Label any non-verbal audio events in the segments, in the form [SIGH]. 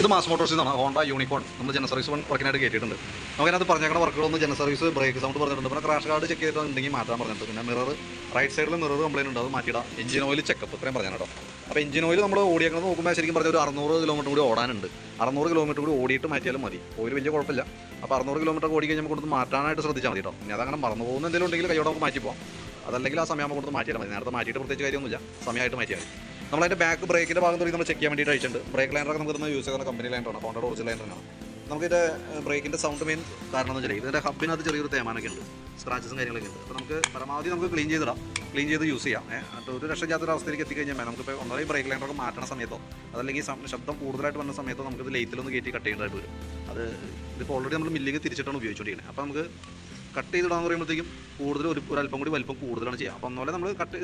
ഇത് മാസ് മോട്ടോഴ്സിൽ നിന്നാണ് Honda unicorn നമ്മൾ ജന സർവീസ് വൺ വർക്കിനായിട്ട് കയറ്റിയിട്ടുണ്ട് നമുക്കതിനകത്ത് പറഞ്ഞേക്കുന്ന വർക്കുകളൊന്ന് ജന സർവീസ് ബ്രേക്ക് സൗണ്ട് പറഞ്ഞിട്ടുണ്ട്. പിന്നെ ക്രാഷ് കാർഡ് ചെക്ക് ചെയ്തിട്ടുണ്ടെങ്കിൽ മാറ്റാൻ പറഞ്ഞിട്ടുണ്ട്. പിന്നെ മിറർ റൈറ്റ് സൈഡിൽ മിറർ കംപ്ലൈന്റ് ഉണ്ട്. അത് മാറ്റിയിടാം. എഞ്ചിൻ ഓയിൽ ചെക്കപ്പ് ഇത്രയും പറഞ്ഞു കേട്ടോ. അപ്പോൾ എഞ്ചിൻ ഓയിൽ നമ്മൾ ഓടിയേക്കുന്നത് നോക്കുമ്പോൾ ശരിക്കും പറഞ്ഞ ഒരു അറുന്നൂറ് കിലോമീറ്റർ കൂടി ഓടാനുണ്ട്. അറുന്നൂറ് കിലോമീറ്റർ കൂടി ഓടിയിട്ട് മാറ്റിയാലും മതി. ഓയിൽ വലിയ കുഴപ്പമില്ല. അപ്പോൾ അറുന്നൂറ് കിലോമീറ്റർ ഓടി കഴിഞ്ഞാൽ നമുക്ക് കൊടുത്ത് മാറ്റാനായിട്ട് ശ്രദ്ധിച്ചാൽ മതി കേട്ടോ. ഇനി അതങ്ങനെ മറന്നു പോകുന്ന എന്തെങ്കിലും ഉണ്ടെങ്കിൽ കൈയോടെ നമുക്ക് മാറ്റി അതല്ലെങ്കിൽ ആ സമയം കൊടുത്ത് മാറ്റിയാൽ മതി. നേരത്തെ മാറ്റിയിട്ട് പ്രത്യേകിച്ച് കാര്യമൊന്നുമില്ല. സമയമായിട്ട് മാറ്റിയാൽ മതി. നമ്മളതിന്റെ ബാക്ക് ബ്രേക്കിന്റെ ഭാഗം തുടങ്ങി നമ്മൾ ചെക്ക് ചെയ്യാൻ വേണ്ടിയിട്ട് അയച്ചിട്ടുണ്ട്. ബ്രേക്ക് ലൈനറൊക്കെ നമുക്ക് യൂസ് ചെയ്യുന്ന കമ്പനി ലൈനറാണ് ഹോണ്ടയുടെ ഒറിജിനൽ ലൈനറാണ് നമുക്കിത് ബ്രേക്കിന്റെ സൗണ്ട് മെയിൻ കാരണം എന്ന് വെച്ചാൽ ഇതിന്റെ ഹബിനകത്ത് ചെറിയൊരു തേമാനൊക്കെ ഉണ്ട്. സ്ക്രാച്ചസും കാര്യങ്ങളൊക്കെ ഉണ്ട്. അപ്പോൾ നമുക്ക് പരമാവധി നമുക്ക് ക്ലീൻ ചെയ്തിടാം. ക്ലീൻ ചെയ്ത് യൂസ് ചെയ്യാം. എന്നിട്ട് ഒരു രക്ഷയില്ലാത്തൊരു അവസ്ഥയിലേക്ക് എത്തിക്കഴിഞ്ഞാൽ നമുക്കിപ്പോൾ ഒന്നാമത് ബ്രേക്ക് ലൈനറൊക്കെ മാറ്റണ സമയത്തോ അതല്ലെങ്കിൽ ശബ്ദം കൂടുതലായിട്ട് വന്ന സമയത്തോ നമുക്കിത് ലൈറ്റിലൊന്ന് കയറ്റി കട്ട് ചെയ്യേണ്ടതായിട്ട് വരും. അത് ഇതിപ്പോൾ ഓൾറെഡി നമ്മൾ മില്ലിങ് തിരിച്ചിട്ടാണ് ഉപയോഗിച്ചുകൊണ്ടിരിക്കുന്നത് അപ്പോൾ നമുക്ക് കട്ട് ചെയ്തിടാന്ന് പറയുമ്പോഴത്തേക്കും കൂടുതൽ ഒരു ഒരല്പം കൂടി വലിപ്പം കൂടുതലാണ് ചെയ്യുക. അപ്പോൾ അതുപോലെ നമ്മൾ കട്ട്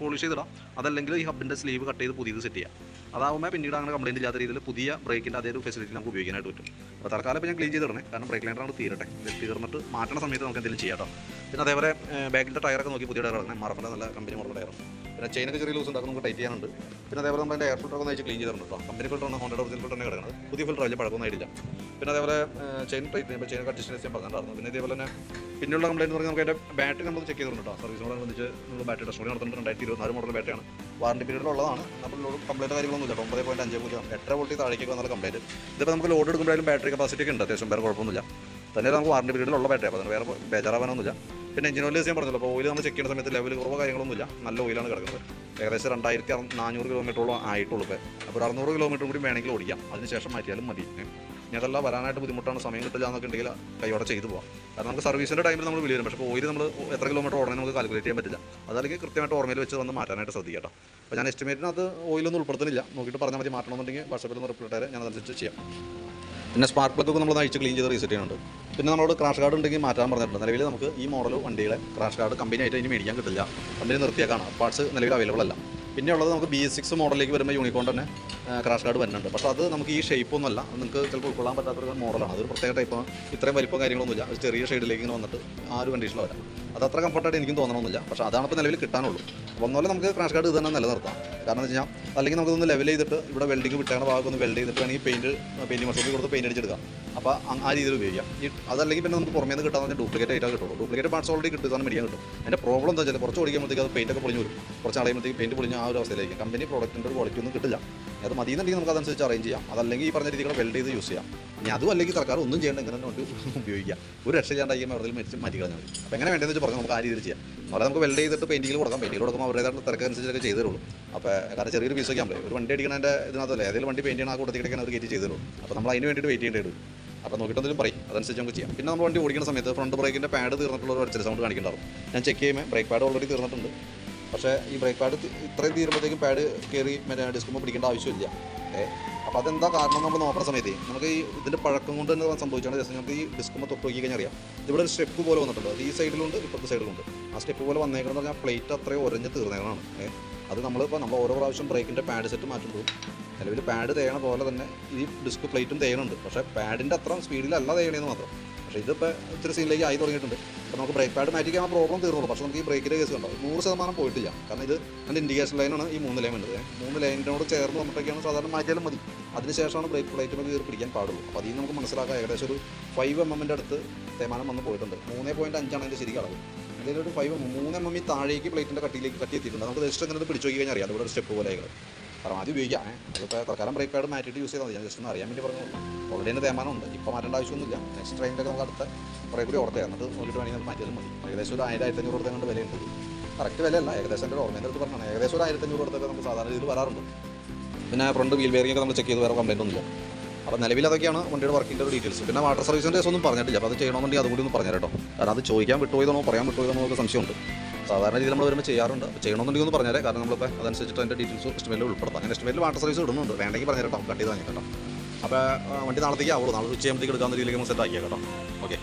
പോളിഷ് ചെയ്തിടാം. അതല്ലെങ്കിൽ ഈ ഹബിന്റെ സ്ലീവ് കട്ട് ചെയ്ത് പുതിയത് സെറ്റ് ചെയ്യാം. അതാവുമ്പോൾ പിന്നീട് അങ്ങനെ കംപ്ലൈന്റ് ഇല്ലാത്ത രീതിയിൽ പുതിയ ബ്രേക്കിന്റെ അതേ ഒരു ഫെസിലിറ്റി നമുക്ക് ഉപയോഗിക്കാനായിട്ട് പറ്റും. അപ്പോൾ തൽക്കാലം ഇപ്പോൾ ഞാൻ ക്ലീൻ ചെയ്തിടണേ കാരണം ബ്രേക്ക് ലൈനറാണ് തീരട്ടെ. തീർന്നിട്ട് മാറ്റണ സമയത്ത് നമുക്ക് എന്തെങ്കിലും ചെയ്യാം കേട്ടോ പിന്നെ അതേപോലെ ബാക്കിന്റെ ടയറൊക്കെ നോക്കി പുതിയ ടയർ ഇറങ്ങുന്നത് മറക്കണ്ട നല്ല കമ്പനി മോഡൽ ടയർ പിന്നെ ചെയിനൊക്കെ ചെറിയ ലൂസ് ഉണ്ടാക്കും നമുക്ക് ടൈറ്റ് ചെയ്യാനുണ്ട്. പിന്നെ അതേപോലെ നമ്മൾ എയർ ഫിൽറ്റർ ഒക്കെ വെച്ച് ക്ലീൻ ചെയ്തിട്ടുണ്ട് കേട്ടോ കമ്പനി ഫിൽറ്ററാണ് ഹോണ്ടയുടെ ഒറിജിനൽ ഫിൽറ്ററിനെ കിടക്കുന്നത് പുതിയ ഫിൽറ്റർ വലിയ പഴക്കമൊന്നും ആയിട്ടില്ല. പിന്നെ അതേപോലെ ചെയിൻ ടൈറ്റ് ചെയ്യുമ്പോൾ ചെയിൻ അഡ്ജസ്റ്റ് ചെയ്യാൻ പറഞ്ഞിട്ടുണ്ടായിരുന്നു. പിന്നെ ഇതേപോലെ തന്നെ പിന്നെയുള്ള കംപ്ലൈന്റ് പറഞ്ഞാൽ നമുക്ക് അതിന്റെ ബാറ്ററി നമ്മൾ ചെക്ക് ചെയ്തിട്ടുണ്ട് കേട്ടോ. സർവീസിനോടനുബന്ധിച്ച് നമ്മൾ ബാറ്ററി ടെസ്റ്റ് നടത്തുന്നുണ്ട് രണ്ടായിരത്തി ഇരുപത്തിനാല് മോഡൽ ബാറ്ററിയാണ് വാറണ്ടി പീരീഡിലുള്ളതാണ് നമ്മൾ കംപ്ലൈന്റ് കാര്യങ്ങളൊന്നും ഇല്ല ഒമ്പത് പോയിന്റ് അഞ്ച് പൂജ്യം. എട്ടര വോൾട്ടി താഴേക്ക് വന്നാൽ കംപ്ലൈന്റ് ഇതിപ്പോൾ നമുക്ക് ലോഡ് എടുക്കുമ്പോഴായാലും ബാറ്ററി കപ്പാസിറ്റി ഒക്കെ ഉണ്ട്. അത്യാവശ്യം വേറെ കുഴപ്പമൊന്നുമില്ല. തന്നെ നമുക്ക് വാറണ്ടി പീരീഡിലുള്ള ബാറ്ററി അപ്പോൾ അതിന് വേറെ ബേജാറാവാനൊന്നുമില്ല. പിന്നെ എഞ്ചിൻ ഓയിൽ ഞാൻ പറഞ്ഞല്ലോ. അപ്പോൾ ഓയിൽ നമ്മൾ ചെക്ക് ചെയ്യുന്ന സമയത്ത് ലെവൽ കുറവ് കാര്യങ്ങളൊന്നുമില്ല. നല്ല ഓയിലാണ് കിടക്കുന്നത്. ഏകദേശം രണ്ടായിരത്തി നാനൂറ് കിലോമീറ്ററോളം ആയിട്ടുള്ളൂ ഇപ്പോൾ അപ്പോൾ അറുന്നൂറ് കിലോമീറ്റർ കൂടി വേണമെങ്കിൽ ഓടിക്കാം. അതിനുശേഷം മാറ്റിയാലും മതി. അതല്ല വരാനായിട്ട് ബുദ്ധിമുട്ടാണ് സമയം കിട്ടില്ല എന്നൊക്കെ ഉണ്ടെങ്കിൽ കൈയോടെ ചെയ്തു പോകാം കാരണം നമുക്ക് സർവീസിന്റെ ടൈമിൽ നമ്മൾ വിളി വരും പക്ഷേ ഓയിൽ നമ്മൾ എത്ര കിലോമീറ്റർ ഓടണമെന്ന് നമുക്ക് കാൽക്കുലേറ്റ് ചെയ്യാൻ പറ്റില്ല. അതല്ലെങ്കിൽ കൃത്യമായിട്ട് ഓർമ്മയിൽ വെച്ച് വന്ന് മാറ്റാനായിട്ട് ശ്രദ്ധിക്കാം അപ്പോൾ ഞാൻ എസ്റ്റിമേറ്റിനകത്ത് ഓയിലൊന്നും ഉൾപ്പെടുത്തുന്നില്ല. നോക്കിയിട്ട് പറഞ്ഞാൽ മതി മാറ്റണമെന്നുണ്ടെങ്കിൽ വാട്സപ്പിൽ ഒന്ന് റിപ്ലൈ ഇട്ടാൽ ഞാൻ അതനുസരിച്ച് ചെയ്യാം. പിന്നെ സ്പാർക്ക് പ്ലഗ് നമ്മൾ അഴിച്ച് ക്ലീൻ ചെയ്ത് റീസെറ്റ് ചെയ്യുന്നുണ്ട്. പിന്നെ നമ്മളോട് ക്രാഷ് കാർഡ് ഉണ്ടെങ്കിൽ മാറ്റാൻ പറഞ്ഞിട്ടുണ്ട്. നിലവിൽ നമുക്ക് ഈ മോഡൽ വണ്ടിയുടെ ക്രാഷ് കാർഡ് കമ്പനി ആയിട്ട് ഇനി മേടിക്കാൻ കിട്ടില്ല. കമ്പനി നിർത്തിയേക്കാണ്. പാർട്സ് നിലവിൽ അവൈലബിൾ അല്ല. പിന്നെ ഉള്ളത് നമുക്ക് ബി സിക്സ് മോഡലിലേക്ക് വരുമ്പോൾ യൂണിക്കോൺ തന്നെ ക്രാഷ് കാർഡ് വരുന്നുണ്ട്. പക്ഷേ അത് നമുക്ക് ഈ ഷേപ്പ് ഒന്നുമല്ല. നിങ്ങൾക്ക് ചിലപ്പോൾ ഉൾക്കൊള്ളാൻ പറ്റാത്തൊരു മോഡലാണ് അതൊരു പ്രത്യേക ടൈപ്പാണ് ഇത്രയും വലിപ്പം കാര്യങ്ങളൊന്നുമില്ല. ഒരു ചെറിയ ഷെയ്ഡിലേക്ക് ഇങ്ങനെ വന്നിട്ട് ആ ഒരു കണ്ടീഷനിൽ വരാം. അത് അത്ര കംഫർട്ടായിട്ട് എനിക്കും തോന്നണമെന്നില്ല. പക്ഷേ അതാണ് ഇപ്പോൾ നിലവിൽ കിട്ടാനുള്ളൂ. അപ്പോൾ ഒന്നുമല്ല നമുക്ക് ക്രാഷ് കാർഡ് ഇത് തന്നെ നിലനിർത്താം. കാരണം എന്താ വെച്ച് കഴിഞ്ഞാൽ അല്ലെങ്കിൽ നമുക്കൊന്ന് ലെവൽ ചെയ്തിട്ട് ഇവിടെ വെൽഡിങ് വിട്ടേണ്ട ഭാഗം ഒന്ന് വെൽഡ് ചെയ്തിട്ട് വേണമെങ്കിൽ പെയിന്റ് പെയിന്റ് മഷോപ്പിൽ കൊടുത്ത് പെയിന്റ് അടിച്ചെടുക്കാം. അപ്പോൾ ആ രീതിയിൽ ഉപയോഗിക്കാം. ഈ അതല്ലെങ്കിൽ പിന്നെ നമുക്ക് പുറമേ നിന്ന് കിട്ടാന്ന് ഡ്യൂപ്ലിക്കേറ്റ് ആയിട്ടാണ് കിട്ടുള്ളൂ. ഡ്യൂപ്ലിക്കേറ്റ് പാർട്സ് ഓൾറെഡി കിട്ടും സാധനം മേടിക്കാൻ കിട്ടും. അതിന്റെ പ്രോബ്ലം എന്താ വെച്ചാൽ കുറച്ച് ഓടിക്കുമ്പോഴത്തേക്ക് അത് പെയിന്റൊക്കെ പൊളിഞ്ഞു വരും. കുറച്ച് അടയുമ്പോഴത്തേക്ക് പെയിന്റ് പൊളിഞ്ഞ ആ ഒരു അവസ്ഥയിലായിരിക്കും കമ്പനി പ്രോഡക്റ്റിന്റെ ഒരു ക്വാളിറ്റി ഒന്നും കിട്ടില്ല. അത് മതിയെന്നുണ്ടെങ്കിൽ നമുക്ക് അതനുസരിച്ച് അറേഞ്ച് ചെയ്യാം. അതല്ലെങ്കിൽ ഈ പറഞ്ഞ രീതിയിൽ വെൽഡ് ചെയ്ത് യൂസ് ചെയ്യാം. ഇനി അതും അല്ലെങ്കിൽ സർക്കാർ ഒന്നും ചെയ്യേണ്ട ഇങ്ങനെ കൊണ്ട് [LAUGHS] ഉപയോഗിക്കാം. ഒരു രക്ഷ ചെയ്യാണ്ടായി വെറുതെ മരിച്ച് മാറ്റി കളഞ്ഞാൽ മതി. അപ്പോൾ എങ്ങനെ വേണ്ടതെന്ന് വെച്ച് പറഞ്ഞാൽ നമുക്ക് ആ രീതിയിൽ ചെയ്യാം. അവിടെ നമുക്ക് വെൽഡ് ചെയ്തിട്ട് പെയിന്റിങ്ങിൽ കൊടുക്കാം. പെയിന്റിൽ കൊടുക്കുമ്പോൾ അവരുടേതായിട്ട് തിരക്കനുസരിച്ചൊക്കെ ചെയ്തു തരുള്ളൂ. അപ്പോൾ കാരണം ചെറിയൊരു പീസൊക്കെ ആകുമ്പോൾ ഒരു വണ്ടി അടിക്കണതിന്റെ ഇതിനകത്തല്ലേ ഏതെങ്കിലും വണ്ടി പെയിന്റ് ചെയ്യണം ആ കിടക്കാൻ അവർ കയറ്റി ചെയ്തു അപ്പോൾ നമ്മൾ അതിന് വേണ്ടിയിട്ട് വെയിറ്റ് ചെയ്യേണ്ടി വരും. അപ്പോൾ നോക്കിയിട്ടെന്തെങ്കിലും പറയും. അതനുസരിച്ച് നമുക്ക് ചെയ്യാം. പിന്നെ നമ്മൾ വണ്ടി ഓടിക്കുന്ന സമയത്ത് ഫ്രണ്ട് ബ്രേക്കിന്റെ പാഡ് തീർന്നിട്ടുള്ള ഒരു അടിച്ചൊരു സൗണ്ട് കാണിക്കുന്നുണ്ടാവും ഞാൻ ചെക്ക് ചെയ്യുമ്പോൾ ബ്രേക്ക് പാഡ് ഓൾറെഡി തീർന്നിട്ടുണ്ട്. പക്ഷേ ഈ ബ്രേക്ക് പാഡ് ഇത്രയും തീരുമ്പോഴത്തേക്കും പാഡ് കയറി മറ്റേ ഡിസ്കുമ്പോൾ പിടിക്കേണ്ട ആവശ്യമില്ല. ഏ അപ്പോൾ അതെന്താ കാരണം നമ്മൾ നോക്കുന്ന സമയത്ത് നമുക്ക് ഈ ഇതിന്റെ പഴക്കം കൊണ്ട് തന്നെ സംഭവിച്ചാണ് ജസ്റ്റ് നമുക്ക് ഈ ഡിസ്കുമ്പോൾ തൊട്ട് നോക്കി കഴിഞ്ഞാൽ അറിയാം. ഇവിടെ ഒരു സ്റ്റെപ്പ് പോലെ വന്നിട്ടുണ്ട്. അത് ഈ സൈഡിലുണ്ട് ഇപ്പുറത്തെ സൈഡിലുണ്ട് ആ സ്റ്റെപ്പ് പോലെ വന്നേക്കണമെന്ന് പറഞ്ഞാൽ പ്ലേറ്റ് അത്രയും ഒരഞ്ഞ് തീർന്നേക്കണമാണ് ഏ അത് നമ്മളിപ്പോൾ നമ്മൾ ഓരോ പ്രാവശ്യം ബ്രേക്കിന്റെ പാഡ് സെറ്റ് മാറ്റുമ്പോൾ നിലവിൽ പാഡ് തേയണ പോലെ തന്നെ ഈ ഡിസ്ക് പ്ലേറ്റും തേയണുണ്ട്. പക്ഷേ പാഡിന്റെ അത്ര സ്പീഡിലല്ല തേയണേന്ന് മാത്രം. പക്ഷേ ഇതിപ്പോൾ ഇത്തിരി സീനിലേക്ക് ആയി തുടങ്ങിയിട്ടുണ്ട്. അപ്പോൾ നമുക്ക് ബ്രേക്ക് പാഡ് മാറ്റിക്കാൻ ആ പ്രോബ്ലം തീർന്നുള്ളൂ പക്ഷേ നമുക്ക് ഈ ബ്രേക്കിന്റെ കേസ് കണ്ടോ? നൂറ് ശതമാനം പോയിട്ടില്ല. കാരണം ഇത് എന്റെ ഇൻഡിക്കേഷൻ ലൈനാണ് ഈ മൂന്ന് ലൈൻ ഉള്ളത്. മൂന്ന് ലൈനിനോട് ചേർന്ന് വന്നിട്ടൊക്കെയാണ് സാധാരണ മാറ്റിയാലും മതി. അതിനുശേഷമാണ് ബ്രേക്ക് പ്ലേറ്റ് നമുക്ക് കയറി പിടിക്കാൻ പാടുള്ളൂ. അപ്പോൾ അതിൽ നമുക്ക് മനസ്സിലാക്കാം ഏകദേശം ഒരു ഫൈവ് എം എമ്മിന്റെ അടുത്ത് തേമാനം വന്ന് പോയിട്ടുണ്ട്. മൂന്ന് പോയിന്റ് അഞ്ചാണ് അതിന്റെ ശരിക്കും അളവ്. അതിലൊരു ഫൈവ് മൂന്ന് എം എം ഈ താഴേക്ക് പ്ലേറ്റിന്റെ കട്ടിയിലേക്ക് കട്ടി എത്തിയിട്ടുണ്ട് നമുക്ക് ജസ്റ്റ് അങ്ങനെ പിടിച്ചു നോക്കി കഴിഞ്ഞാൽ അറിയാം. അതുപോലെ ഒരു സ്റ്റെപ്പ് പോലെ ആദ്യം ഉപയോഗിക്കാം. അതിപ്പോൾ തൽക്കാലം ബ്രേക്ക് പാഡ് മാറ്റിയിട്ട് യൂസ് ചെയ്താൽ മതി. ഞാൻ ജസ്റ്റ് ഒന്ന് അറിയാൻ വേണ്ടി പറഞ്ഞു ഓൾറെഡി തന്നെ തേമാനമുണ്ട് ഇപ്പോൾ മാറ്റേണ്ട ആവശ്യമൊന്നുമില്ല. നെക്സ്റ്റ് ട്രെയിനിലൊക്കെ നമുക്ക് അടുത്ത കുറേ കൂടി ഓർത്തേ എന്നിട്ട് നോക്കിയിട്ട് വേണമെങ്കിൽ നമുക്ക് മാറ്റിയാലും മതി. ഏകദേശം ഒരു ആയിരം ആയിരത്തഞ്ഞൂറ് കൊടുത്തേ കൊണ്ട് വിലയുണ്ട്. കറക്റ്റ് വിലയല്ല. ഏകദേശം എന്റെ ഓർമ്മേന്റെ അടുത്ത് പറഞ്ഞാണ് ഏകദേശം ഒരു ആയിരത്തഞ്ഞൂറ് കൊടുത്തൊക്കെ നമുക്ക് സാധാരണ രീതിയിൽ വരാറുണ്ട്. പിന്നെ ഫ്രണ്ട് വീൽ ബെയറിംഗ് നമ്മൾ ചെക്ക് ചെയ്ത് വേറെ കംപ്ലൈന്റ് ഒന്നുമില്ല. അപ്പോൾ നിലവിൽ അതൊക്കെയാണ് വണ്ടിയുടെ വർക്കിന്റെ ഒരു ഡീറ്റെയിൽസ് പിന്നെ വാട്ടർ സർവീസിന്റെ ഒന്നും പറഞ്ഞിട്ടില്ല. അപ്പോൾ അത് ചെയ്യണമെന്നുണ്ടെങ്കിൽ അതുകൂടി ഒന്ന് പറഞ്ഞു കേട്ടോ. കാരണം അത് ചോദിക്കാൻ വിട്ടുപോയതാണോ പറയാൻ വിട്ടുപോയതാണോ എന്നൊക്കെ സംശയമുണ്ട്. സാധാരണ രീതിയിൽ നമ്മൾ വരുമ്പോൾ ചെയ്യാറുണ്ട്. ചെയ്യണമെന്നുണ്ടെങ്കിൽ ഒന്ന് പറഞ്ഞാലേ കാരണം നമ്മളിപ്പോൾ അതനുസരിച്ചിട്ട് അതിന്റെ ഡീറ്റെയിൽസ് എസ്റ്റിമേറ്റിൽ ഉൾപ്പെടുത്താം അങ്ങനെ എസ്റ്റിമേറ്റിൽ വാട്ടർ സർവീസ് ഇടുന്നുണ്ട്. വേണ്ടെങ്കിൽ പറഞ്ഞു കേട്ടോ. കട്ട് ചെയ്ത് കേട്ടോ. അപ്പോൾ വണ്ടി നാളത്തേക്ക് ആവുള്ളൂ. നാളെ ഉച്ചയാകുമ്പോഴത്തേക്ക് എടുക്കാവുന്ന രീതിയിലേക്ക് നമ്മൾ സെറ്റ് ആക്കിയാൽ കേട്ടോ. ഓക്കെ